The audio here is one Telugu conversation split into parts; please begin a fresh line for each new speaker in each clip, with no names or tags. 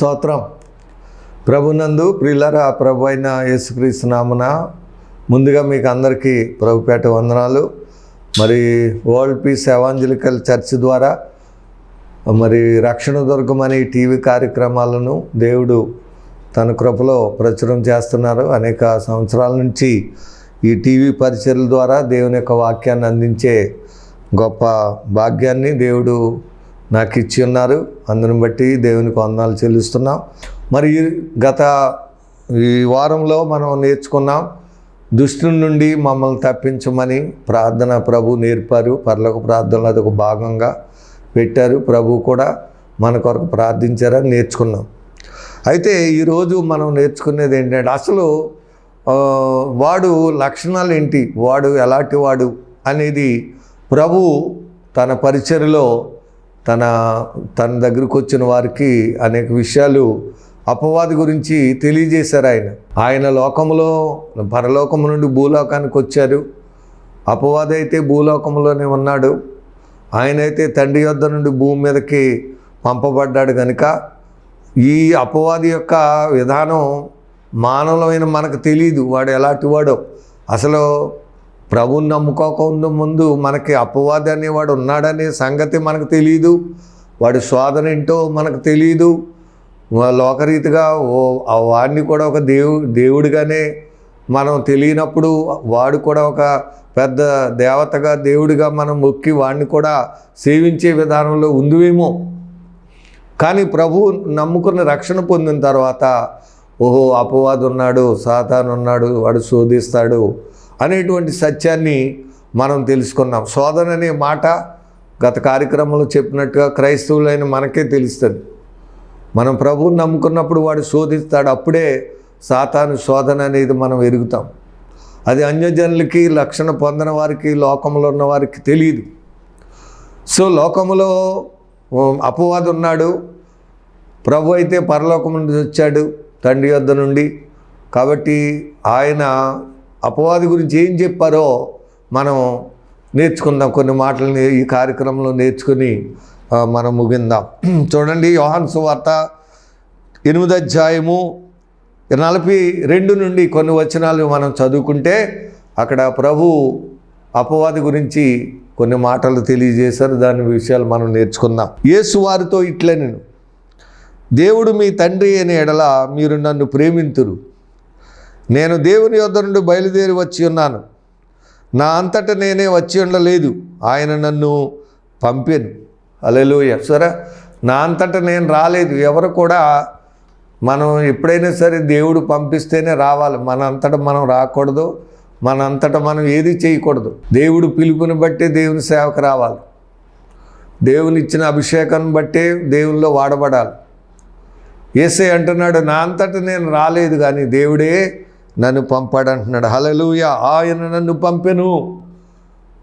స్తోత్రం. ప్రభునందు ప్రిల్లరా ప్రభు అయిన యేసుక్రీస్తు నామన ముందుగా మీకు అందరికీ ప్రభుపేట వందనాలు. మరి వరల్డ్ పీస్ ఎవాంజలికల్ చర్చ్ ద్వారా మరి రక్షణ దుర్గం అనే టీవీ కార్యక్రమాలను దేవుడు తన కృపలో ప్రచురం చేస్తున్నారు. అనేక సంవత్సరాల నుంచి ఈ టీవీ పరిచయల ద్వారా దేవుని యొక్క వాక్యాన్ని అందించే గొప్ప భాగ్యాన్ని దేవుడు నాకు ఇచ్చి ఉన్నారు. అందుని బట్టి దేవునికి వందనాలు చెల్లిస్తున్నాం. మరి గత ఈ వారంలో మనం నేర్చుకున్నాం దుష్టుల నుండి మమ్మల్ని తప్పించమని ప్రార్థన ప్రభు నేర్పారు. పర్లోక ప్రార్థనలో అదొక భాగంగా పెట్టారు. ప్రభు కూడా మన కొరకు ప్రార్థించారని నేర్చుకున్నాం. అయితే ఈరోజు మనం నేర్చుకునేది ఏంటంటే అసలు వాడు లక్షణాలు ఏంటి? వాడు ఎలాంటి వాడు? అనేది ప్రభు తన పరిచయలో తన తన దగ్గరకు వచ్చిన వారికి అనేక విషయాలు అపవాది గురించి తెలియజేశారు ఆయన. ఆయన లోకంలో పరలోకము నుండి భూలోకానికి వచ్చారు. అపవాది అయితే భూలోకంలోనే ఉన్నాడు. ఆయన అయితే తండ్రి యొద్ద నుండి భూమి మీదకి పంపబడ్డాడు కనుక ఈ అపవాది యొక్క విధానం మానవులమైన మనకు తెలియదు వాడు ఎలాంటి వాడో. అసలు ప్రభుని నమ్ముకోకుండా ముందు మనకి అపవాది అనేవాడు ఉన్నాడనే సంగతి మనకు తెలియదు వాడి శోధన ఏంటో మనకు తెలియదు లోకరీతిగా ఓ వాడిని కూడా ఒక దేవు దేవుడిగానే మనం తెలియనప్పుడు వాడు కూడా ఒక పెద్ద దేవతగా దేవుడిగా మనం మొక్కి వాడిని కూడా సేవించే విధానంలో ఉందివేమో. కానీ ప్రభు నమ్ముకున్న రక్షణ పొందిన తర్వాత ఓహో అపవాదు ఉన్నాడు సాతాను ఉన్నాడు వాడు శోధిస్తాడు అనేటువంటి సత్యాన్ని మనం తెలుసుకున్నాం. శోధన అనే మాట గత కార్యక్రమంలో చెప్పినట్టుగా క్రైస్తవులైన మనకే తెలుస్తుంది. మనం ప్రభువుని నమ్ముకున్నప్పుడు వాడు శోధిస్తాడు. అప్పుడే సాతాను శోధన అనేది మనం ఎరుగుతాం. అది అన్యజనులకి లక్షణ పొందిన వారికి లోకంలో ఉన్న వారికి తెలియదు. సో లోకములో అపవాదు ఉన్నాడు. ప్రభు అయితే పరలోకం నుండి వచ్చాడు తండ్రి యొద్ద నుండి. కాబట్టి ఆయన అపవాది గురించి ఏం చెప్పారో మనం నేర్చుకుందాం. కొన్ని మాటలని ఈ కార్యక్రమంలో నేర్చుకుని మనం ముగిందాం. చూడండి యోహాన్ సువార్త ఎనిమిది అధ్యాయము నలభై రెండు నుండి కొన్ని వచనాలు మనం చదువుకుంటే అక్కడ ప్రభు అపవాది గురించి కొన్ని మాటలు తెలియజేశారు. దాని విషయాలు మనం నేర్చుకుందాం. యేసు వారితో ఇట్లే నేను దేవుడు మీ తండ్రి అనే ఎడల మీరు నన్ను ప్రేమింతురు. నేను దేవుని యొద్ద నుండి బయలుదేరి వచ్చి ఉన్నాను. నా అంతట నేనే వచ్చి ఉండలేదు. ఆయన నన్ను పంపాను. అలెలుయ సరే నా అంతట నేను రాలేదు. ఎవరు కూడా మనం ఎప్పుడైనా సరే దేవుడు పంపిస్తేనే రావాలి. మన అంతటా మనం రాకూడదు. మన అంతటా మనం ఏది చేయకూడదు. దేవుడు పిలుపుని బట్టే దేవుని సేవకు రావాలి. దేవుని ఇచ్చిన అభిషేకాన్ని బట్టే దేవుల్లో వాడబడాలి. ఏసై అంటున్నాడు నా అంతట నేను రాలేదు కానీ దేవుడే నన్ను పంపాడు అంటున్నాడు హలలుయ ఆయన నన్ను పంపెను.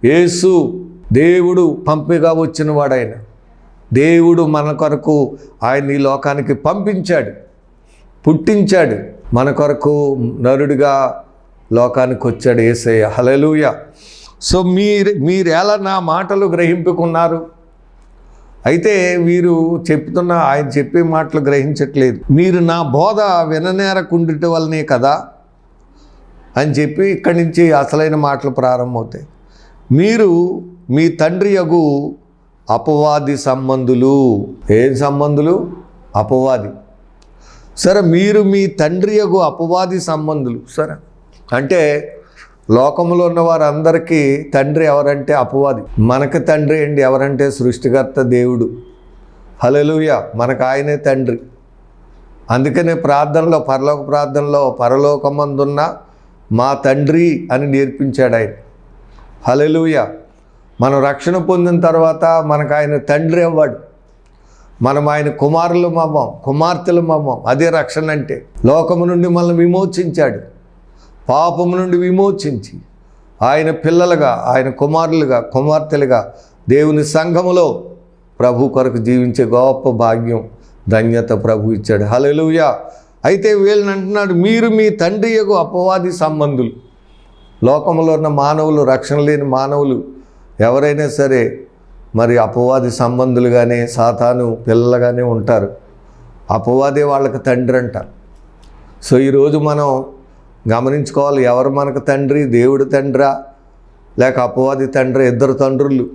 యేసు దేవుడు పంపిగా వచ్చిన ఆయన దేవుడు మన కొరకు ఆయన ఈ లోకానికి పంపించాడు. పుట్టించాడు. మన కొరకు నరుడిగా లోకానికి వచ్చాడు ఏసయ్య. హలలుయ సో మీరు మీరు ఎలా నా మాటలు గ్రహింపుకున్నారు? అయితే వీరు చెప్తున్న ఆయన చెప్పే మాటలు గ్రహించట్లేదు. మీరు నా బోధ విననేరకుండట వల్లనే కదా? అని చెప్పి ఇక్కడి నుంచి అసలైన మాటలు ప్రారంభమవుతాయి. మీరు మీ తండ్రి యగు అపవాది సంబంధులు. ఏం సంబంధులు? అపవాది. సరే మీరు మీ తండ్రి యగు అపవాది సంబంధులు. సరే. అంటే లోకంలో ఉన్న వారందరికీ తండ్రి ఎవరంటే అపవాది. మనకు తండ్రి అండి ఎవరంటే సృష్టికర్త దేవుడు. హలలుయ మనకు ఆయనే తండ్రి. అందుకనే ప్రార్థనలో పరలోక ప్రార్థనలో పరలోకమందున్న మా తండ్రి అని నేర్పించాడు ఆయన. హలలుయ మనం రక్షణ పొందిన తర్వాత మనకు ఆయన తండ్రి అవ్వాడు. మనం ఆయన కుమారులు మమ్మం కుమార్తెలు మమ్మం అదే రక్షణ అంటే లోకము నుండి మనల్ని విమోచించాడు. పాపము నుండి విమోచించి ఆయన పిల్లలుగా ఆయన కుమారులుగా కుమార్తెలుగా దేవుని సంఘములో ప్రభు కొరకు జీవించే గొప్ప భాగ్యం ధన్యత ప్రభు ఇచ్చాడు. హలలుయా అయితే వీళ్ళని అంటున్నాడు మీరు మీ తండ్రి యొక్క అపవాది సంబంధులు. లోకంలో ఉన్న మానవులు రక్షణ లేని మానవులు ఎవరైనా సరే మరి అపవాది సంబంధులుగానే సాతాను పిల్లలుగానే ఉంటారు. అపవాదే వాళ్ళకి తండ్రి అంట సో ఈరోజు మనం గమనించుకోవాలి ఎవరు మనకు తండ్రి? దేవుడు తండ్రా? లేక అపవాది తండ్రి ఇద్దరు తండ్రులు?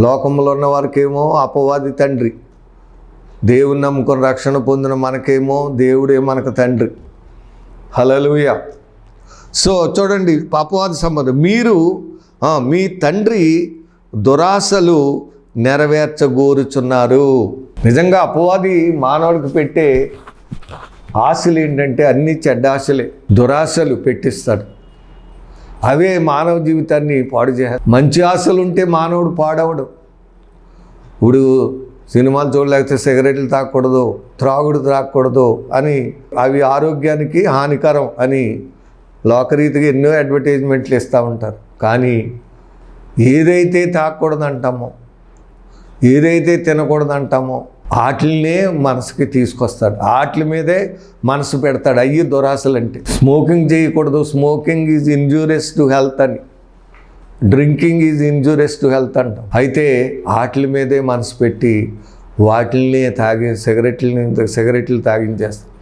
లోకంలో ఉన్న వారికేమో అపవాది తండ్రి. దేవుని నమ్ముకొని రక్షణ పొందిన మనకేమో దేవుడే మనకు తండ్రి. హలలుయ సో చూడండి పాపవాది సంబంధం. మీరు మీ తండ్రి దురాశలు నెరవేర్చగోరుచున్నారు. నిజంగా అపవాది మానవుడికి పెట్టే ఆశలు ఏంటంటే అన్ని చెడ్డ ఆశలే. దురాశలు పెట్టిస్తాడు. అవే మానవ జీవితాన్ని పాడు చేయాలి మంచి ఆశలు ఉంటే మానవుడు పాడవడు. ఇప్పుడు సినిమాలు చూడలేకపోతే సిగరెట్లు తాగకూడదు త్రాగుడు త్రాగకూడదు అని అవి ఆరోగ్యానికి హానికరం అని లోకరీతిగా ఎన్నో అడ్వర్టైజ్మెంట్లు ఇస్తూ ఉంటారు. కానీ ఏదైతే తాగకూడదు అంటామో ఏదైతే తినకూడదు అంటామో వాటిల్నే మనసుకి తీసుకొస్తాడు. వాటి మీదే మనసు పెడతాడు. అయ్యి దురాశలు అంటే స్మోకింగ్ చేయకూడదు. Smoking is injurious to health అని. Drinking is injurious to health అంటాం. అయితే వాటి మీదే మనసు పెట్టి వాటిల్ని తాగి సిగరెట్లని సిగరెట్లు తాగించేస్తారు.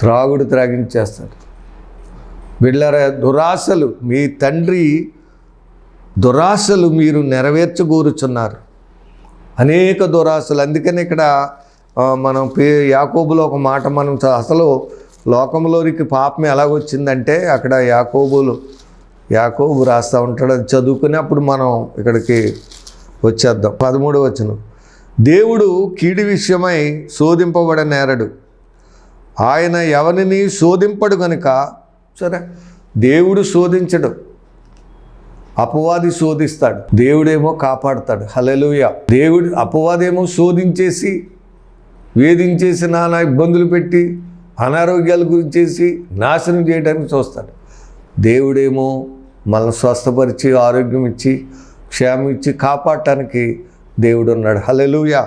త్రాగుడు త్రాగించేస్తారు. బిళ్ళర దురాశలు మీ తండ్రి దురాశలు మీరు నెరవేర్చగూరుచున్నారు. అనేక దురాశలు. అందుకని ఇక్కడ మనం పే యాకోబులో ఒక మాట మనం అసలు లోకంలోనికి పాపం ఎలాగొచ్చిందంటే అక్కడ యాకోబులు యాకోబు రాస్తూ ఉంటాడు అది చదువుకుని అప్పుడు మనం ఇక్కడికి వచ్చేద్దాం. పదమూడు వచ్చిన దేవుడు కీడి విషయమై శోధింపబడ నేరడు. ఆయన ఎవరిని శోధింపడు కనుక సరే దేవుడు శోధించడు. అపవాది శోధిస్తాడు. దేవుడేమో కాపాడతాడు. హలెలుయ దేవుడు అపవాదేమో శోధించేసి వేధించేసి నానా ఇబ్బందులు పెట్టి అనారోగ్యాల గురించేసి నాశనం చేయడానికి చూస్తాడు. దేవుడేమో మనల్ని స్వస్థపరిచి ఆరోగ్యం ఇచ్చి క్షేమం ఇచ్చి కాపాడటానికి దేవుడు ఉన్నాడు. హలెలుయ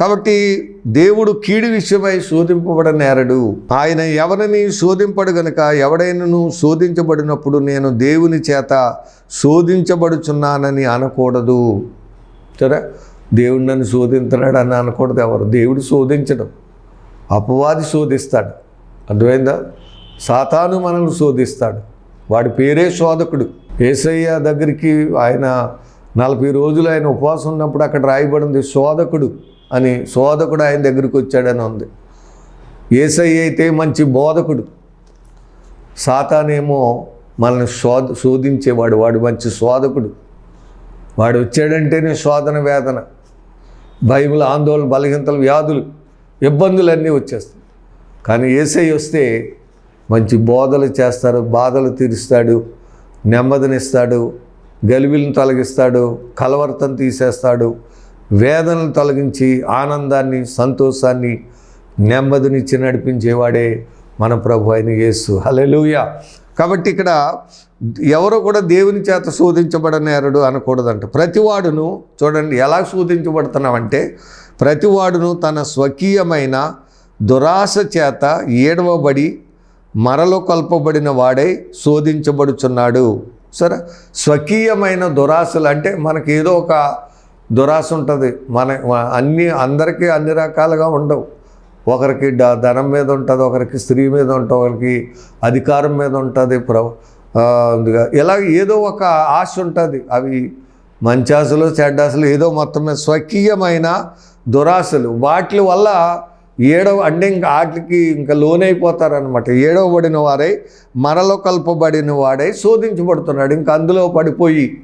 కాబట్టి దేవుడు కీడి విషయమై శోధింపబడ నేరడు. ఆయన ఎవరిని శోధింపడు గనుక ఎవడైనను శోధించబడినప్పుడు నేను దేవుని చేత శోధించబడుచున్నానని అనకూడదు. సరే? దేవుడు నన్ను శోధించడాడు అని అనకూడదు ఎవరు? దేవుడు శోధించడం. అపవాది శోధిస్తాడు. అర్థమైందా? సాతాను మనల్ని శోధిస్తాడు. వాడి పేరే శోధకుడు. ఏసయ్య దగ్గరికి ఆయన నలభై రోజులు ఆయన ఉపవాసం ఉన్నప్పుడు అక్కడ రాయబడింది శోధకుడు అని శోధకుడు ఆయన దగ్గరికి వచ్చాడని ఉంది. ఏసయ్య అయితే మంచి బోధకుడు. సాతానేమో మనల్ని శోధ శోధించేవాడు వాడు మంచి శోధకుడు. వాడు వచ్చాడంటేనే శోధన వేదన. బైబిల్ ఆందోళన బలహీనతలు వ్యాధులు ఇబ్బందులన్నీ వచ్చేస్తాయి. కానీ ఏసై వస్తే మంచి బోధలు చేస్తారు బాధలు తీరుస్తాడు నెమ్మదినిస్తాడు గలిబిలను తొలగిస్తాడు కలవర్తం తీసేస్తాడు వేదనలు తొలగించి ఆనందాన్ని సంతోషాన్ని నెమ్మదినిచ్చి నడిపించేవాడే మన ప్రభు అయిన యేసు. హలెలుయ కాబట్టి ఇక్కడ ఎవరు కూడా దేవుని చేత శోధించబడనేరడు అనకూడదంట. ప్రతివాడును చూడండి ఎలా శోధించబడుతున్నామంటే ప్రతివాడును తన స్వకీయమైన దురాశ చేత ఏడవబడి మరలో కల్పబడిన వాడై శోధించబడుచున్నాడు. సరే స్వకీయమైన దురాశలు అంటే మనకి ఏదో ఒక దురాశ ఉంటుంది. మన అన్ని అందరికీ అన్ని రకాలుగా ఉండవు. ఒకరికి డ ధనం మీద ఉంటుంది ఒకరికి స్త్రీ మీద ఉంటుంది ఒకరికి అధికారం మీద ఉంటుంది ప్ర ఇలా ఏదో ఒక ఆశ ఉంటుంది. అవి మంచి ఆశలు చెడ్డాశలు ఏదో మొత్తం స్వకీయమైన దురాశలు. వాటి వల్ల ఏడవ అంటే ఇంకా వాటికి ఇంకా లోనైపోతారనమాట ఏడవబడిన వారై మరలో కల్పబడిన వాడై శోధించబడుతున్నాడు. ఇంకా అందులో పడిపోయి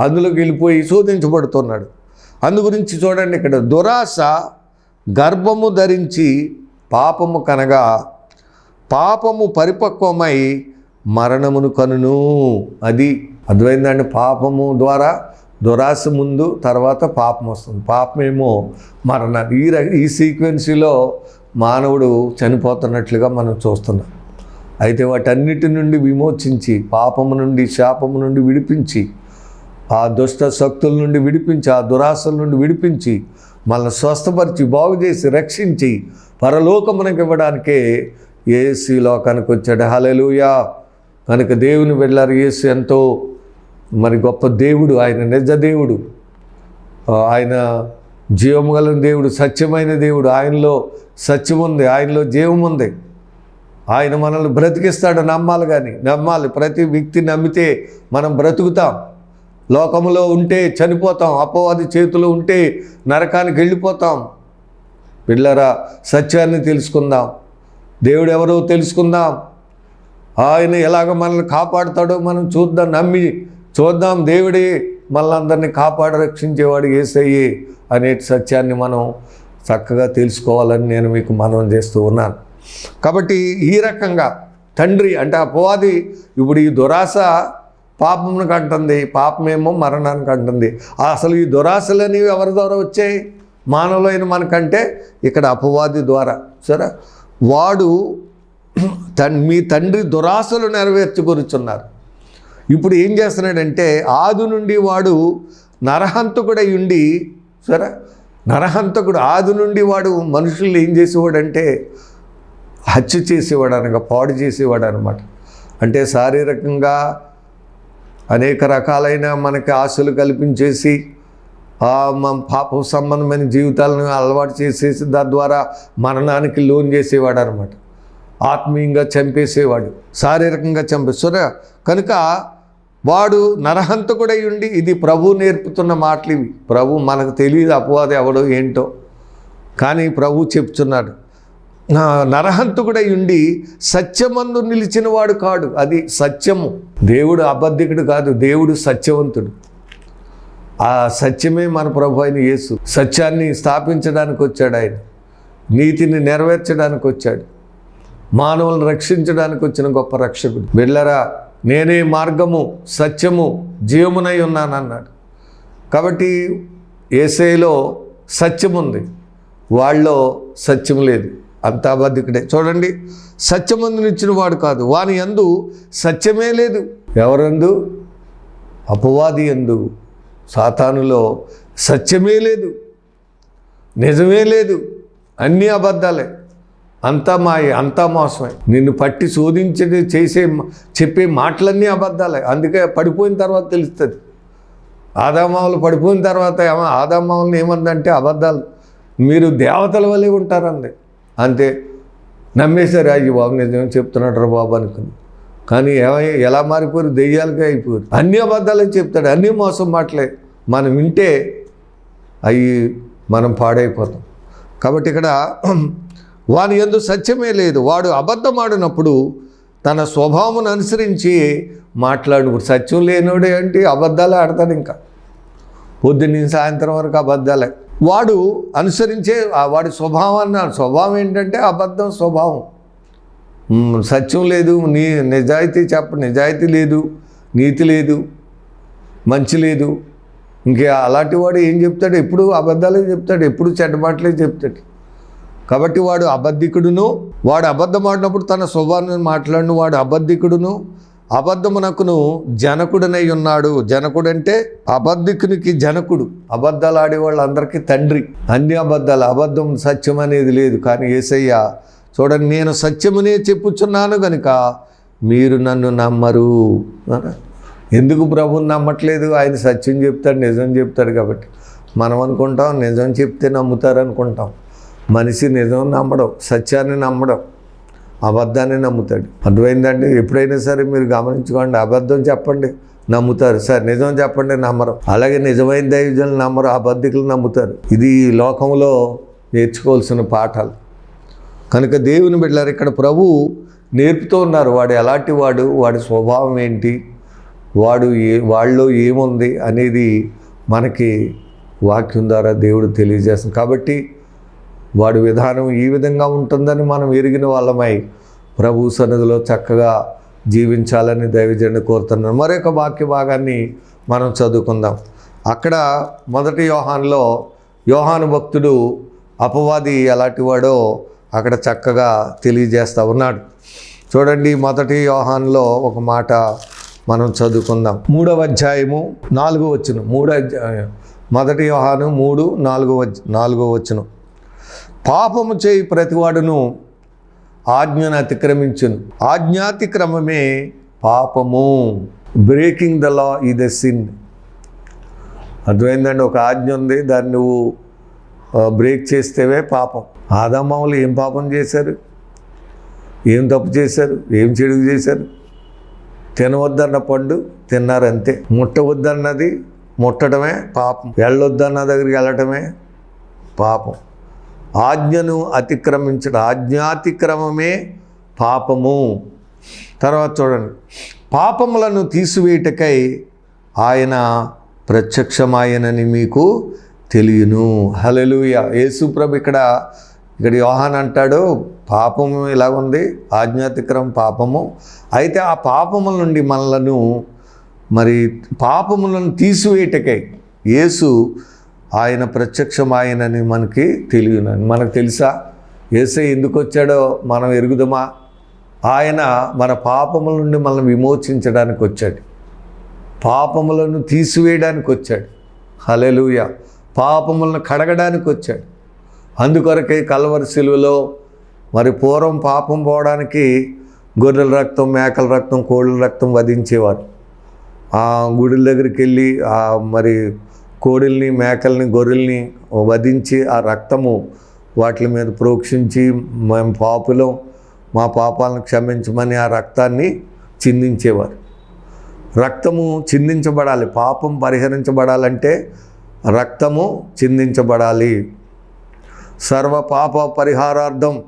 అందులోకి వెళ్ళిపోయి శోధించబడుతున్నాడు. అందు గురించి చూడండి ఇక్కడ. దురాశ గర్భము ధరించి పాపము కనగా పాపము పరిపక్వమై మరణమును కనును. అది అర్థమైందండి. పాపము ద్వారా దురాశ ముందు తర్వాత పాపం వస్తుంది. పాపమేమో మరణాలు ఈ ర- ఈ సీక్వెన్సీలో మానవుడు చనిపోతున్నట్లుగా మనం చూస్తున్నాం. అయితే వాటన్నిటి నుండి విమోచించి పాపము నుండి శాపము నుండి విడిపించి ఆ దుష్ట శక్తుల నుండి విడిపించి ఆ దురాశల నుండి విడిపించి మనల్ని స్వస్థపరిచి బాగు చేసి రక్షించి పరలోకమునకి ఇవ్వడానికే ఏసీ లోకానికి వచ్చాడు. హలలుయా కనుక దేవుని వెళ్ళారు ఏసీ ఎంతో మరి గొప్ప దేవుడు ఆయన నిజ దేవుడు. ఆయన జీవము గల దేవుడు సత్యమైన దేవుడు. ఆయనలో సత్యం ఉంది ఆయనలో జీవం ఉంది. ఆయన మనల్ని బ్రతికిస్తాడు నమ్మాలి కానీ నమ్మాలి. ప్రతి వ్యక్తి నమ్మితే మనం బ్రతుకుతాం. లోకంలో ఉంటే చనిపోతాం అపవాది చేతిలో ఉంటే నరకానికి వెళ్ళిపోతాం. పిల్లరా సత్యాన్ని తెలుసుకుందాం. దేవుడు ఎవరో తెలుసుకుందాం. ఆయన ఎలాగ మనల్ని కాపాడుతాడో మనం చూద్దాం నమ్మి చూద్దాం దేవుడే మనల్ని కాపాడి రక్షించేవాడు ఏసయ్యి అనే సత్యాన్ని మనం చక్కగా తెలుసుకోవాలని నేను మీకు మనం చేస్తూ ఉన్నాను. కాబట్టి ఈ రకంగా తండ్రి అంటే అపవాది ఇప్పుడు ఈ దురాశ పాపంను కంటుంది పాపమేమో మరణానికి అంటుంది. అసలు ఈ దురాశలు అనేవి ఎవరి ద్వారా వచ్చాయి? మానవులైన మనకంటే ఇక్కడ అపవాది ద్వారా. సరే? వాడు తన్ మీ తండ్రి దురాశలు నెరవేర్చుకొరుచున్నారు ఇప్పుడు ఏం చేస్తున్నాడంటే ఆది నుండి వాడు నరహంతకుడై ఉండి సరే నరహంతకుడు ఆది నుండి వాడు మనుషుల్ని ఏం చేసేవాడంటే హత్య చేసేవాడు అనగా పాడు చేసేవాడు అనమాట అంటే శారీరకంగా అనేక రకాలైన మనకి ఆశలు కల్పించేసి మన పాప సంబంధమైన జీవితాలను అలవాటు చేసేసి తద్వారా మరణానికి లోన్ చేసేవాడు అనమాట ఆత్మీయంగా చంపేసేవాడు శారీరకంగా చంపేస్తున్నా కనుక వాడు నరహంతకుడై ఉండి ఇది ప్రభు నేర్పుతున్న మాటలు ఇవి. ప్రభు మనకు తెలియదు అపవాది ఎవడో ఏంటో. కానీ ప్రభు చెప్తున్నాడు నరహంతకుడై ఉండి సత్యమందు నిలిచిన వాడు కాడు. అది సత్యము. దేవుడు అబద్ధికుడు కాదు దేవుడు సత్యవంతుడు. ఆ సత్యమే మన ప్రభు అయిన యేసు. సత్యాన్ని స్థాపించడానికి వచ్చాడు ఆయన. నీతిని నెరవేర్చడానికి వచ్చాడు. మానవులను రక్షించడానికి వచ్చిన గొప్ప రక్షకుడు. వెళ్ళరా? నేనే మార్గము సత్యము జీవమునై ఉన్నానన్నాడు. కాబట్టి ఏసైలో సత్యం ఉంది వాళ్ళలో సత్యం లేదు. అంతా అబద్ధికుడే. చూడండి సత్యమందునిచ్చిన వాడు కాదు. వాని యందు సత్యమే లేదు. ఎవరందు? అపవాది ఎందు సాతానులో సత్యమే లేదు. నిజమే లేదు. అన్నీ అబద్ధాలే. అంతా మాయ అంతా మోసమే. నిన్ను పట్టి శోధించే చేసే చెప్పే మాటలన్నీ అబద్ధాలే. అందుకే పడిపోయిన తర్వాత తెలుస్తుంది. ఆదామావులు పడిపోయిన తర్వాత ఏమో ఆదామావులను ఏమందంటే అబద్ధాలు. మీరు దేవతల వలె ఉంటారండి. అంతే. నమ్మేశారు అయ్యి బాబు నిజం చెప్తున్నాడు రా బాబు అనుకుని. కానీ ఏమై ఎలా మారిపోరు దెయ్యాలుగా అయిపోరు అన్ని అబద్ధాలే చెప్తాడు. అన్ని మోసం మాటలే. మనం వింటే అవి మనం పాడైపోతాం. కాబట్టి ఇక్కడ వాని ఎందు సత్యమే లేదు. వాడు అబద్ధం ఆడినప్పుడు తన స్వభావమును అనుసరించి మాట్లాడు. సత్యం లేనోడే అంటే అబద్ధాలే ఆడతాడు ఇంకా. పొద్దున్న సాయంత్రం వరకు అబద్ధాలే. వాడు అనుసరించే వాడి స్వభావాన్ని స్వభావం ఏంటంటే అబద్ధం స్వభావం. సత్యం లేదు. నీ నిజాయితీ చెప్ప నిజాయితీ లేదు. నీతి లేదు. మంచి లేదు. ఇంకే అలాంటి వాడు ఏం చెప్తాడు? ఎప్పుడు అబద్ధాలే చెప్తాడు. ఎప్పుడు చెడ్డ మాటలే చెప్తాడు. కాబట్టి వాడు అబద్ధికుడును. వాడు అబద్ధం ఆడినప్పుడు తన స్వభావాన్ని మాట్లాడిన. వాడు అబద్ధికుడును. అబద్ధమునకును జనకుడనై ఉన్నాడు. జనకుడు అంటే అబద్ధికునికి జనకుడు. అబద్ధాలు ఆడేవాళ్ళందరికీ తండ్రి. అన్ని అబద్ధాలు అబద్ధం సత్యం అనేది లేదు. కానీ ఏసయ్య చూడండి నేను సత్యమునే చెప్పుచున్నాను గనుక మీరు నన్ను నమ్మరు ఎందుకు ప్రభుని నమ్మట్లేదు? ఆయన సత్యం చెప్తాడు నిజం చెప్తాడు కాబట్టి. మనం అనుకుంటాం నిజం చెప్తే నమ్ముతారు అనుకుంటాం మనిషి నిజం నమ్మడం సత్యాన్ని నమ్మడం అబద్ధాన్ని నమ్ముతాడు. అర్థమైందండి? ఎప్పుడైనా సరే మీరు గమనించుకోండి అబద్ధం చెప్పండి నమ్ముతారు. సార్ నిజం చెప్పండి నమ్మరు. అలాగే నిజమైన దైవజనులు నమ్మరు అబద్ధికులు నమ్ముతారు. ఇది ఈ లోకంలో నేర్చుకోవాల్సిన పాఠాలు. కనుక దేవుని బిడ్డలారు ఇక్కడ ప్రభు నేర్పుతూ ఉన్నారు. వాడు ఎలాంటి వాడు? వాడి స్వభావం ఏంటి? వాడు ఏ వాళ్ళలో ఏముంది? అనేది మనకి వాక్యం ద్వారా దేవుడు తెలియజేస్తుంది. కాబట్టి వాడి విధానం ఈ విధంగా ఉంటుందని మనం ఎరిగిన వాళ్ళమై ప్రభు సన్నిధిలో చక్కగా జీవించాలని దైవజనుడు కోరుతున్నాను. మరొక వాక్య భాగాన్ని మనం చదువుకుందాం. అక్కడ మొదటి యోహాన్లో యోహాను భక్తుడు అపవాది ఎలాంటివాడో అక్కడ చక్కగా తెలియజేస్తూ ఉన్నాడు. చూడండి మొదటి యోహాన్లో ఒక మాట మనం చదువుకుందాం. మూడవ అధ్యాయము నాలుగో వచ్చును మూడో అధ్యాయం మొదటి యోహాను మూడు నాలుగో వచ్చ నాలుగో వచ్చును పాపము చేయి ప్రతివాడును ఆజ్ఞను అతిక్రమించును. ఆజ్ఞాతిక్రమమే పాపము. బ్రేకింగ్ ద లా ఈ ద సిన్ అర్థమైందండి? ఒక ఆజ్ఞ ఉంది దాన్ని నువ్వు బ్రేక్ చేస్తేవే పాపం. ఆదామావులు ఏం పాపం చేశారు? ఏం తప్పు చేశారు? ఏం చెడు చేశారు? తినవద్దన్న పండు తిన్నారు అంతే ముట్టవద్దన్నది ముట్టడమే పాపం. వెళ్ళొద్దన్న దగ్గరికి వెళ్ళటమే పాపం. ఆజ్ఞను అతిక్రమించడం ఆజ్ఞాతిక్రమమే పాపము. తర్వాత చూడండి. పాపములను తీసివేయటకై ఆయన ప్రత్యక్షమాయనని మీకు తెలియను. హలలుయ యేసుప్రభు ఇక్కడ ఇక్కడ యోహాన్ అంటాడు పాపము ఇలా ఉంది ఆజ్ఞాతిక్రమం పాపము. అయితే ఆ పాపముల నుండి మనలను మరి పాపములను తీసివేయటకై యేసు ఆయన ప్రత్యక్షమాయనని మనకి తెలియనని మనకు తెలుసా? ఏసై ఎందుకు వచ్చాడో మనం ఎరుగుదమా? ఆయన మన పాపముల నుండి మనల్ని విమోచించడానికి వచ్చాడు. పాపములను తీసివేయడానికి వచ్చాడు. హలెలుయ పాపములను కడగడానికి వచ్చాడు. అందుకొరకే కలవరి సిలువలో మరి పూర్వం పాపం పోవడానికి గొర్రెల రక్తం మేకల రక్తం కోళ్ళ రక్తం వధించేవారు. ఆ గుడిల దగ్గరికి వెళ్ళి మరి కోడిల్ని మేకల్ని గొర్రెల్ని వధించి ఆ రక్తము వాటి మీద ప్రోక్షించి మేము పాపులం మా పాపాలను క్షమించమని ఆ రక్తాన్ని చిందించేవారు. రక్తము చిందించబడాలి పాపం పరిహరించబడాలంటే రక్తము చిందించబడాలి. సర్వ పాప పరిహారార్థం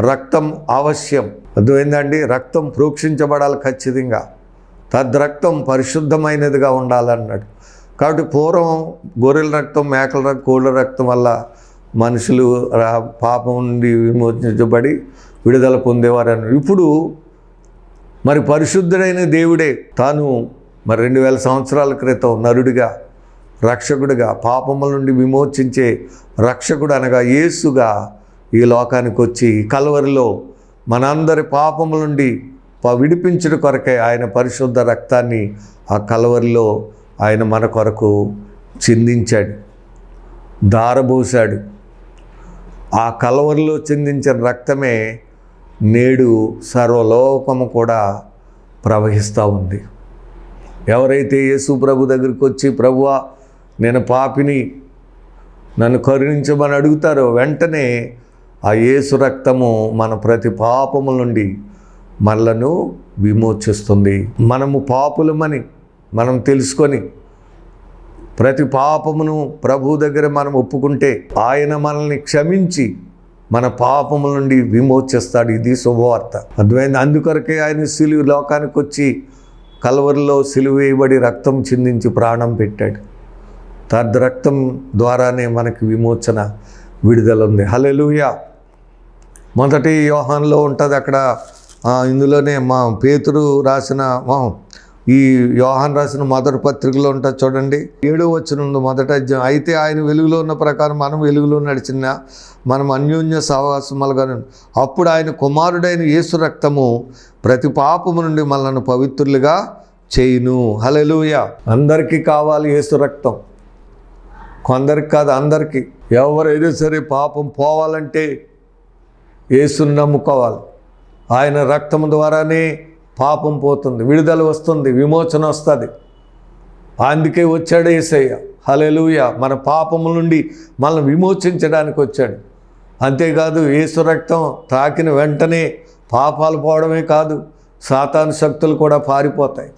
రక్తం అవశ్యం అర్థమైందండి? రక్తం ప్రోక్షించబడాలి ఖచ్చితంగా. తద్రక్తం పరిశుద్ధమైనదిగా ఉండాలన్నాడు. కాబట్టి పూర్వం గొర్రెల రక్తం మేకల రక్తం కోళ్ళ రక్తం వల్ల మనుషులు పాపం నుండి విమోచించబడి విడుదల పొందేవారని. ఇప్పుడు మరి పరిశుద్ధుడైన దేవుడే తాను మరి రెండు వేల సంవత్సరాల క్రితం నరుడిగా రక్షకుడిగా పాపముల నుండి విమోచించే రక్షకుడు అనగా యేసుగా ఈ లోకానికి వచ్చి కలవరిలో మనందరి పాపముల నుండి విడిపించడం కొరకే ఆయన పరిశుద్ధ రక్తాన్ని ఆ కలవరిలో ఆయన మన కొరకు చిందించాడు దారబోసాడు ఆ కలవరిలో చిందించిన రక్తమే నేడు సర్వలోకము కూడా ప్రవహిస్తూ ఉంది. ఎవరైతే యేసు ప్రభు దగ్గరికి వచ్చి ప్రభువా నేను పాపిని నన్ను కరుణించమని అడుగుతారో వెంటనే ఆ యేసు రక్తము మన ప్రతి పాపము నుండి మనలను విమోచిస్తుంది. మనము పాపులమని మనం తెలుసుకొని ప్రతి పాపమును ప్రభు దగ్గర మనం ఒప్పుకుంటే ఆయన మనల్ని క్షమించి మన పాపముల నుండి విమోచిస్తాడు. ఇది శుభవార్త. అర్థమైంది? అందుకొరకే ఆయన సిలువు లోకానికి వచ్చి కలవరిలో సిలువ వేయబడి రక్తం చిందించి ప్రాణం పెట్టాడు. తద్ రక్తం ద్వారానే మనకి విమోచన విడుదల ఉంది. హలెలుయా మొదటి వ్యూహంలో ఉంటుంది అక్కడ. ఇందులోనే మా పేతురు రాసిన మా ఈ యోహాన్ రాసిన మొదటి పత్రికలో ఉంటుంది చూడండి. ఏడో వచ్చిన మొదట అధ్యాయం. అయితే ఆయన వెలుగులో ఉన్న ప్రకారం మనం వెలుగులో నడిచిన మనం అన్యోన్య సహవాసములుగా అప్పుడు ఆయన కుమారుడైన యేసు రక్తము ప్రతి పాపము నుండి మనల్ని పవిత్రులుగా చేయును. హలెలుయ అందరికీ కావాలి యేసు రక్తం. కొందరికి కాదు అందరికీ. ఎవరైనా సరే పాపం పోవాలంటే యేసుని నమ్ముకోవాలి. ఆయన రక్తం ద్వారానే పాపం పోతుంది విడుదల వస్తుంది విమోచన వస్తుంది. అందుకే వచ్చాడు ఏసయ్య. హలెలూయ మన పాపముల నుండి మనల్ని విమోచించడానికి వచ్చాడు. అంతేకాదు యేసు రక్తం తాకిన వెంటనే పాపాలు పోవడమే కాదు సాతాను శక్తులు కూడా పారిపోతాయి.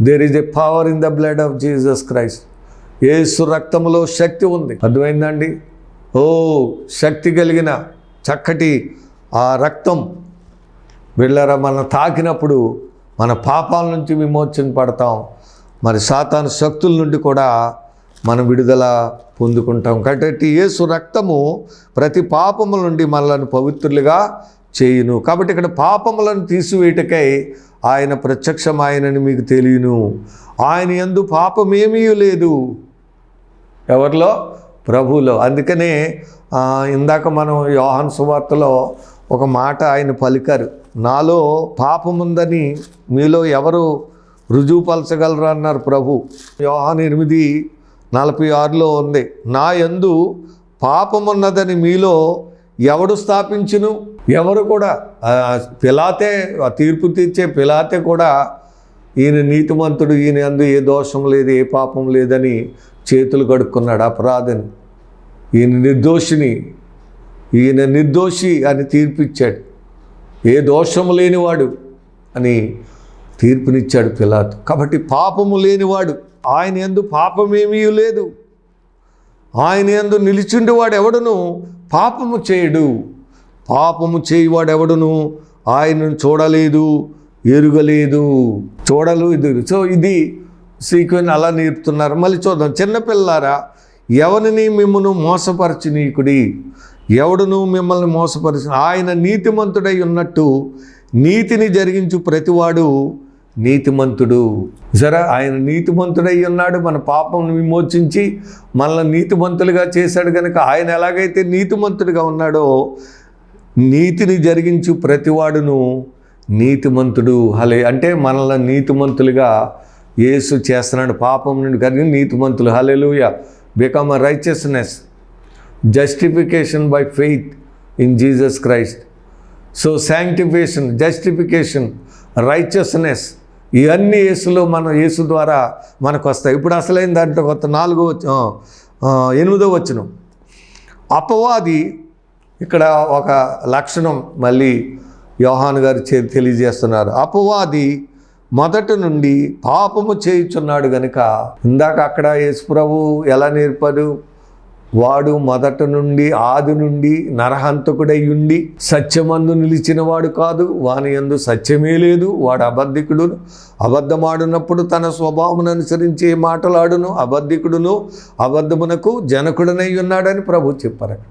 There is a power in the blood of Jesus Christ Yesu రక్తంలో శక్తి ఉంది. అర్థమైందండి? ఓ శక్తి కలిగిన చక్కటి ఆ రక్తం వీళ్ళరా మనం తాకినప్పుడు మన పాపాల నుంచి విమోచన పడతాం. మరి సాతాను శక్తుల నుండి కూడా మనం విడుదల పొందుకుంటాం. కాబట్టి యేసు రక్తము ప్రతి పాపముల నుండి మనలను పవిత్రులుగా చేయును. కాబట్టి ఇక్కడ పాపములను తీసివేయటకై ఆయన ప్రత్యక్షమాయనని మీకు తెలియను. ఆయన ఎందు పాపమేమీ లేదు. ఎవరిలో? ప్రభువులో అందుకనే ఇందాక మనం యోహాన్ సువార్తలో ఒక మాట ఆయన పలికారు. నాలో పాపముందని మీలో ఎవరు రుజువుపరచగలరు అన్నారు ప్రభు. యోహాన్ ఎనిమిది నలభై ఆరులో ఉంది. నా యందు పాపమున్నదని మీలో ఎవడు స్థాపించును? ఎవరు కూడా పిలాతే తీర్పు తీర్చే పిలాతే కూడా ఈయన నీతిమంతుడు ఈయన అందు ఏ దోషం లేదు ఏ పాపం లేదని చేతులు కడుక్కున్నాడు అపరాధిని. ఈయన నిర్దోషిని ఈయన నిర్దోషి అని తీర్పిచ్చాడు ఏ దోషము లేనివాడు అని తీర్పునిచ్చాడు పిలాతు. కాబట్టి పాపము లేనివాడు ఆయన ఎందు పాపమేమీ లేదు. ఆయన ఎందు నిలిచిండేవాడు ఎవడును? పాపము చేయడు. పాపము చేయువాడు ఎవడును? ఆయనను చూడలేదు ఎరుగలేదు. చూడలేదు సో ఇది సీక్వెన్ అలా నేర్పుతున్నారు. మళ్ళీ చూద్దాం. చిన్నపిల్లారా ఎవరిని మిమ్మను మోసపరచనీకుడి? ఎవడును మిమ్మల్ని మోసపరిచిన? ఆయన నీతిమంతుడై ఉన్నట్టు నీతిని జరిగించు ప్రతివాడు నీతిమంతుడు. జరా ఆయన నీతిమంతుడై ఉన్నాడు మన పాపం విమోచించి మనల్ని నీతిమంతులుగా చేశాడు కనుక ఆయన ఎలాగైతే నీతిమంతుడిగా ఉన్నాడో నీతిని జరిగించు ప్రతివాడును నీతిమంతుడు. హలే అంటే మనల్ని నీతిమంతులుగా యేసు చేస్తున్నాడు. పాపం నుండి కలిగి నీతిమంతులు. Hallelujah become righteousness justification by faith in Jesus Christ so sanctification justification righteousness ఇవన్నీ యేసులో మనం యేసు ద్వారా మనకు వస్తాయి. ఇప్పుడు అసలైన దాంట్లో కొత్త నాలుగో ఎనిమిదో వచ్చిన అపవాది ఇక్కడ ఒక లక్షణం మళ్ళీ యోహాన్ గారు చే తెలియజేస్తున్నారు. అపవాది మొదటి నుండి పాపము చేయుచున్నాడు గనుక ఇందాక అక్కడ యేసుప్రభు ఎలా నేర్పాడు వాడు మొదట నుండి ఆది నుండి నరహంతకుడై ఉండి సత్యమందు నిలిచిన వాడు కాదు. వాని ఎందు సత్యమే లేదు. వాడు అబద్ధికుడు. అబద్ధమాడినప్పుడు తన స్వభావం అనుసరించి ఏ మాటలాడును. అబద్ధికుడును అబద్ధమునకు జనకుడనై ఉన్నాడని ప్రభు చెప్పారు అక్కడ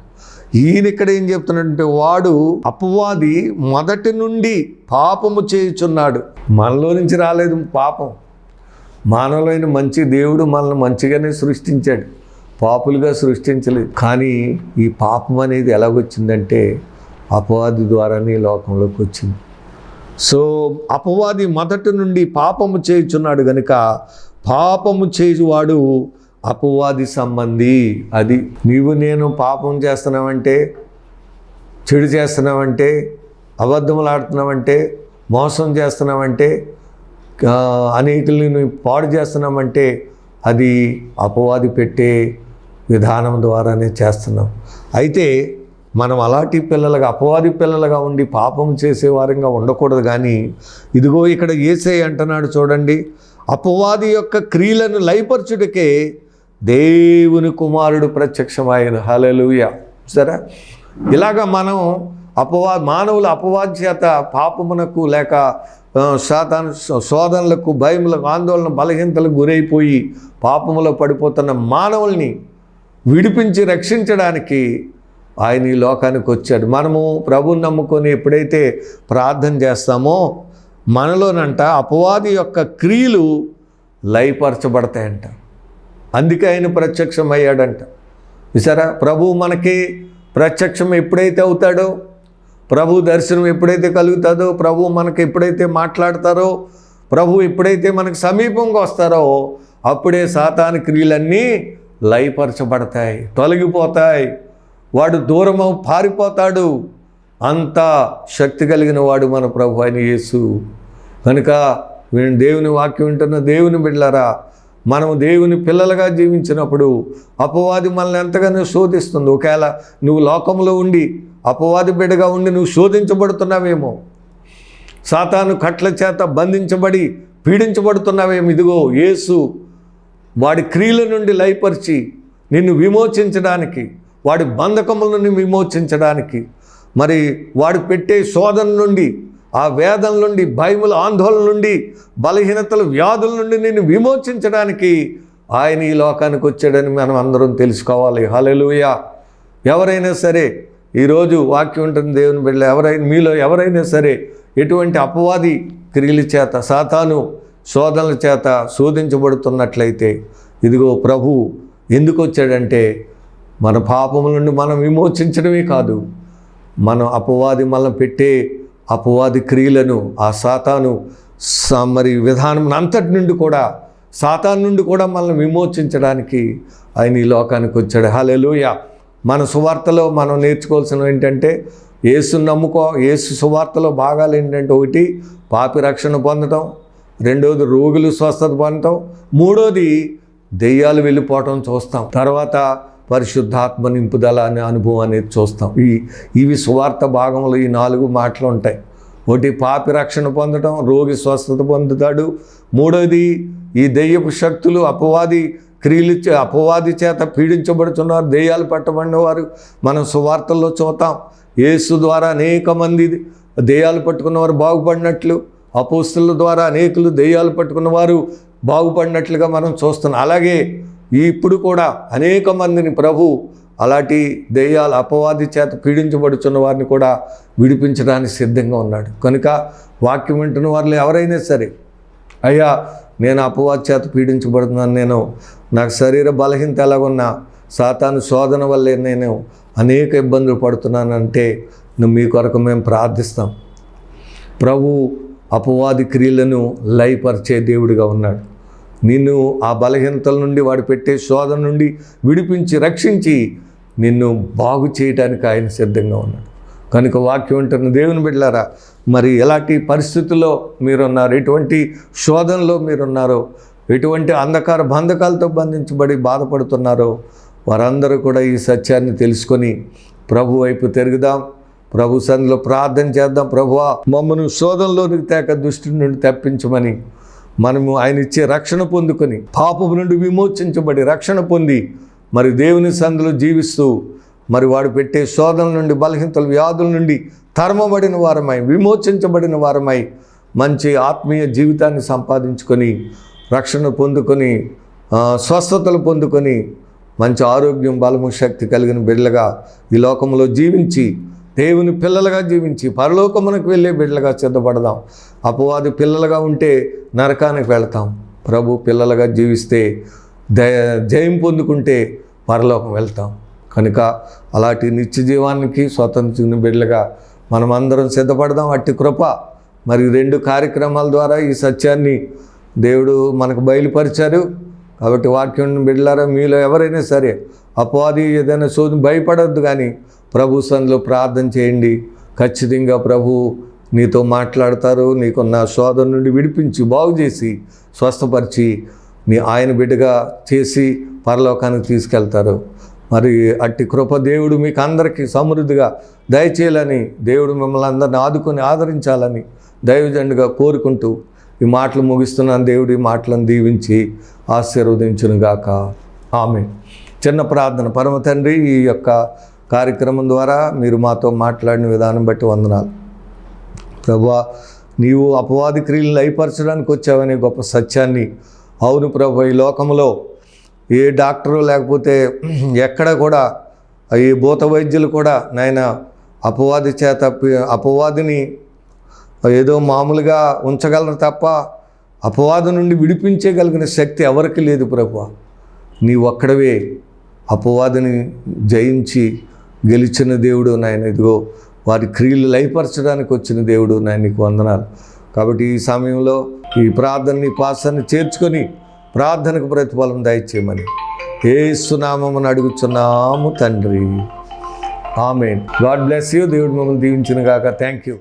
ఈయన ఇక్కడ ఏం చెప్తున్నాడంటే వాడు అపవాది మొదటి నుండి పాపము చేయుచున్నాడు. మనలో నుంచి రాలేదు పాపం. మానవులైన మంచి దేవుడు మనల్ని మంచిగానే సృష్టించాడు. పాపులుగా సృష్టించలేదు. కానీ ఈ పాపం అనేది ఎలాగొచ్చిందంటే అపవాది ద్వారానే ఈ లోకంలోకి వచ్చింది. సో అపవాది మొదటి నుండి పాపము చేయుచున్నాడు గనుక పాపము చేయువాడు అపవాది సంబంధి. అది నీవు నేను పాపం చేస్తున్నావంటే చెడు చేస్తున్నావంటే అబద్ధములాడుతున్నావంటే మోసం చేస్తున్నావంటే అనేకుల్ని పాడు చేస్తున్నామంటే అది అపవాది పెట్టే విధానం ద్వారానే చేస్తున్నాం. అయితే మనం అలాంటి పిల్లలుగా అపవాది పిల్లలుగా ఉండి పాపం చేసే వారంగా ఉండకూడదు కానీ ఇదిగో ఇక్కడ ఏసై అంటున్నాడు చూడండి అపవాది యొక్క క్రియలను లయపరచుడికే దేవుని కుమారుడు ప్రత్యక్షమైన హలలుయ సరే ఇలాగ మనం అపవా మానవుల అపవాది చేత పాపమునకు లేక ఆ, శాతాను శోధనలకు భయములకు ఆందోళన బలహీనతలకు గురైపోయి పాపములో పడిపోతున్న మానవుల్ని విడిపించి రక్షించడానికి ఆయన ఈ లోకానికి వచ్చాడు. మనము ప్రభుని నమ్ముకొని ఎప్పుడైతే ప్రార్థన చేస్తామో మనలోనంట అపవాది యొక్క క్రియలు లయపరచబడతాయంట. అందుకే ఆయన ప్రత్యక్షం అయ్యాడంట చూసారా? ప్రభు మనకి ప్రత్యక్షం ఎప్పుడైతే అవుతాడో ప్రభు దర్శనం ఎప్పుడైతే కలుగుతుందో ప్రభు మనకి ఎప్పుడైతే మాట్లాడతారో ప్రభు ఎప్పుడైతే మనకు సమీపంగా వస్తారో అప్పుడే సాతాను క్రియలన్నీ లయపరచబడతాయి తొలగిపోతాయి. వాడు దూరము పారిపోతాడు. అంత శక్తి కలిగిన వాడు మన ప్రభు అయిన యేసు. కనుక దేవుని వాక్యం వింటున్న దేవుని బిడ్డలరా మనం దేవుని పిల్లలుగా జీవించినప్పుడు అపవాది మనల్ని ఎంతగానో శోధిస్తుంది. ఒకవేళ నువ్వు లోకంలో ఉండి అపవాది బిడ్డగా ఉండి నువ్వు శోధించబడుతున్నావేమో సాతాను కట్ల చేత బంధించబడి పీడించబడుతున్నావేమో ఇదిగో యేసు వాడి క్రియల నుండి లయపరిచి నిన్ను విమోచించడానికి వాడి బంధకముల నుండి విమోచించడానికి మరి వాడు పెట్టే శోధన నుండి ఆ వేదన నుండి భయముల ఆందోళన నుండి బలహీనతల వ్యాధుల నుండి నిన్ను విమోచించడానికి ఆయన ఈ లోకానికి వచ్చాడని మనం అందరం తెలుసుకోవాలి. హల్లెలూయా. ఎవరైనా సరే ఈరోజు వాక్యం ఉంటుంది దేవుని బిడ్డ ఎవరైనా మీలో ఎవరైనా సరే ఎటువంటి అపవాది క్రియల చేత సాతాను శోధనల చేత శోధించబడుతున్నట్లయితే ఇదిగో ప్రభు ఎందుకు వచ్చాడంటే మన పాపముల నుండి మనం విమోచించడమే కాదు. మనం అపవాది మనం పెట్టే అపవాది క్రియలను ఆ సాతాను స- మరి విధానం అంతటి నుండి కూడా సాతాన్ నుండి కూడా మనల్ని విమోచించడానికి ఆయన ఈ లోకానికి వచ్చాడు. హలెలుయ మన సువార్తలో మనం నేర్చుకోవాల్సినవి ఏంటంటే ఏసు నమ్ముకో ఏసు సువార్తలో భాగాలు ఏంటంటే ఒకటి పాపి రక్షణ పొందటం రెండోది రోగులు స్వస్థత పొందటం మూడోది దెయ్యాలు వెళ్ళిపోవటం చూస్తాం. తర్వాత పరిశుద్ధాత్మ నింపుదల అనే అనుభవం అనేది చూస్తాం. ఈ ఇవి సువార్త భాగంలో ఈ నాలుగు మాటలు ఉంటాయి. ఒకటి పాపి రక్షణ పొందడం రోగి స్వస్థత పొందుతాడు. మూడోది ఈ దెయ్యపు శక్తులు అపవాది క్రియలు అపవాది చేత పీడించబడుతున్నారు దెయ్యాలు పట్టబడిన వారు మనం సువార్తల్లో చూస్తాం యేసు ద్వారా అనేక మంది దెయ్యాలు పట్టుకున్నవారు బాగుపడినట్లు అపోస్తుల ద్వారా అనేకులు దెయ్యాలు పట్టుకున్న వారు బాగుపడినట్లుగా మనం చూస్తున్నాం. అలాగే ఇప్పుడు కూడా అనేక మందిని ప్రభు అలాంటి దెయ్యాలు అపవాది చేత పీడించబడుచున్న వారిని కూడా విడిపించడానికి సిద్ధంగా ఉన్నాడు. కనుక వాక్యం వింటున్న వారిలో ఎవరైనా సరే అయ్యా నేను అపవాది చేత పీడించబడుతున్నాను. నేను నాకు శరీర బలహీనత ఎలాగున్నా సాతాను శోధన వల్లే నేను అనేక ఇబ్బందులు పడుతున్నానంటే నువ్వు మీ కొరకు మేము ప్రార్థిస్తాం. ప్రభు అపవాది క్రియలను లయపరిచే దేవుడిగా ఉన్నాడు. నిన్ను ఆ బలహీనతల నుండి వాడు పెట్టే శోధన నుండి విడిపించి రక్షించి నిన్ను బాగు చేయడానికి ఆయన సిద్ధంగా ఉన్నాడు. కనుక వాక్యం ఉంటున్న దేవుని బిడ్డారా మరి ఎలాంటి పరిస్థితుల్లో మీరున్నారు? ఎటువంటి శోధనలో మీరున్నారో? ఎటువంటి అంధకార బంధకాలతో బంధించబడి బాధపడుతున్నారో? వారందరూ కూడా ఈ సత్యాన్ని తెలుసుకొని ప్రభు వైపు తిరుగుదాం. ప్రభు సన్నిలో ప్రార్థన చేద్దాం ప్రభువా. మమ్మను శోధనలోనికి తేక దృష్టి నుండి తప్పించమని మనము ఆయన ఇచ్చే రక్షణ పొందుకొని పాపము నుండి విమోచించబడి రక్షణ పొంది మరి దేవుని సందులో జీవిస్తూ మరి వాడు పెట్టే శోధన నుండి బలహీనతల వ్యాధుల నుండి తరమబడిన వారమై విమోచించబడిన వారమై మంచి ఆత్మీయ జీవితాన్ని సంపాదించుకొని రక్షణ పొందుకొని స్వస్థతలు పొందుకొని మంచి ఆరోగ్యం బలము శక్తి కలిగిన బిడ్డలుగా ఈ లోకంలో జీవించి దేవుని పిల్లలుగా జీవించి పరలోకమునకు వెళ్ళే బిడ్డలుగా సిద్ధపడదాం. అపవాది పిల్లలుగా ఉంటే నరకానికి వెళ్తాం. ప్రభు పిల్లలుగా జీవిస్తే దయ జయం పొందుకుంటే పరలోకం వెళ్తాం. కనుక అలాంటి నిత్య జీవానికి స్వతంత్ర బిడ్డలుగా మనమందరం సిద్ధపడదాం. అట్టి కృప మరి రెండు కార్యక్రమాల ద్వారా ఈ సత్యాన్ని దేవుడు మనకు బయలుపరిచారు. కాబట్టి వాక్యం బిడ్డలారా మీలో ఎవరైనా సరే అపవాది ఏదైనా శోధన భయపడొద్దు కానీ ప్రభు సందులో ప్రార్థన చేయండి. ఖచ్చితంగా ప్రభు నీతో మాట్లాడతారు నీకున్న శోధన నుండి విడిపించి బాగు చేసి స్వస్థపరిచి నీ ఆయన బిడ్డగా చేసి పరలోకానికి తీసుకెళ్తారు. మరి అట్టి కృప దేవుడు మీకు అందరికీ సమృద్ధిగా దయచేయాలని దేవుడు మిమ్మల్ని అందరిని ఆదుకొని ఆదరించాలని దైవజండుగా కోరుకుంటూ ఈ మాటలు ముగిస్తున్నాను. దేవుడు ఈ మాటలను దీవించి ఆశీర్వదించునుగాక. ఆమె చిన్న ప్రార్థన. పరమ తండ్రి ఈ యొక్క కార్యక్రమం ద్వారా మీరు మాతో మాట్లాడిన విధానం బట్టి వందనాలు. ప్రభా నీవు అపవాది క్రియలను లయపరచడానికి వచ్చావనే గొప్ప సత్యాన్ని. అవును ప్రభు ఈ లోకంలో ఏ డాక్టరు లేకపోతే ఎక్కడ కూడా ఈ భూత వైద్యులు కూడా నాయన అపవాది చేత అపవాదిని ఏదో మామూలుగా ఉంచగలరు తప్ప అపవాదు నుండి విడిపించగలిగిన శక్తి ఎవరికి లేదు ప్రభు. నీ ఒక్కడవే అపవాదిని జయించి గెలిచిన దేవుడు నాయన. ఇదిగో వారి క్రియలు లయపరచడానికి వచ్చిన దేవుడు నాయన నీకు వందనాలు. కాబట్టి ఈ సమయంలో ఈ ప్రార్థనని పాసాన్ని చేర్చుకొని ప్రార్థనకు ప్రతిఫలం దయచేయమని ఏ సునామని అడుగుచున్నాము తండ్రి. ఆమె గాడ్ బ్లెస్ యూ. దేవుడు మమ్మల్ని దీవించిన గాక థ్యాంక్ యూ.